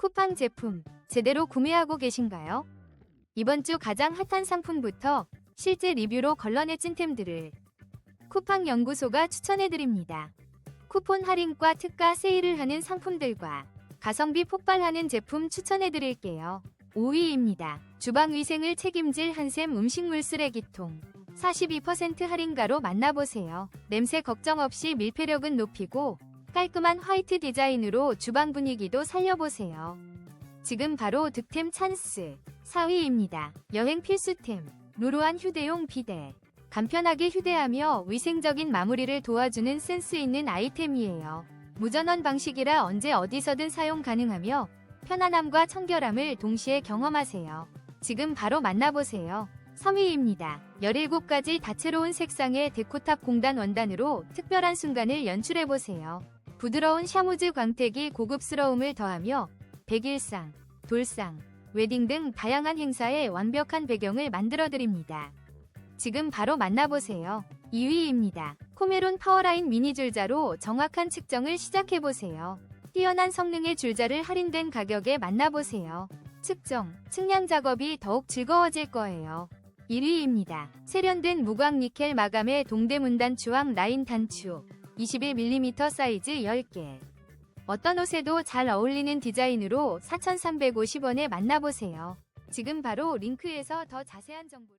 쿠팡 제품 제대로 구매하고 계신가요? 이번 주 가장 핫한 상품부터 실제 리뷰로 걸러내 찐템들을 쿠팡 연구소가 추천해드립니다. 쿠폰 할인과 특가 세일을 하는 상품들과 가성비 폭발하는 제품 추천해드릴게요. 5위입니다. 주방 위생을 책임질 한샘 음식물 쓰레기통. 42% 할인가로 만나보세요. 냄새 걱정 없이 밀폐력은 높이고 깔끔한 화이트 디자인으로 주방 분위기도 살려보세요. 지금 바로 득템 찬스 4위입니다. 여행 필수템 루루한 휴대용 비데 간편하게 휴대하며 위생적인 마무리를 도와주는 센스 있는 아이템이에요. 무전원 방식이라 언제 어디서든 사용 가능하며 편안함과 청결함을 동시에 경험하세요. 지금 바로 만나보세요. 3위입니다. 17가지 다채로운 색상의 데코탑 공단 원단으로 특별한 순간을 연출해보세요. 부드러운 샤무즈 광택이 고급스러움을 더하며 백일상, 돌상, 웨딩 등 다양한 행사에 완벽한 배경을 만들어드립니다. 지금 바로 만나보세요. 2위입니다. 코메론 파워라인 미니 줄자로 정확한 측정을 시작해보세요. 뛰어난 성능의 줄자를 할인된 가격에 만나보세요. 측정, 측량 작업이 더욱 즐거워질 거예요. 1위입니다. 세련된 무광 니켈 마감의 동대문단 추왕 라인 단추 21mm 사이즈 10개. 어떤 옷에도 잘 어울리는 디자인으로 4,350원에 만나보세요. 지금 바로 링크에서 더 자세한 정보를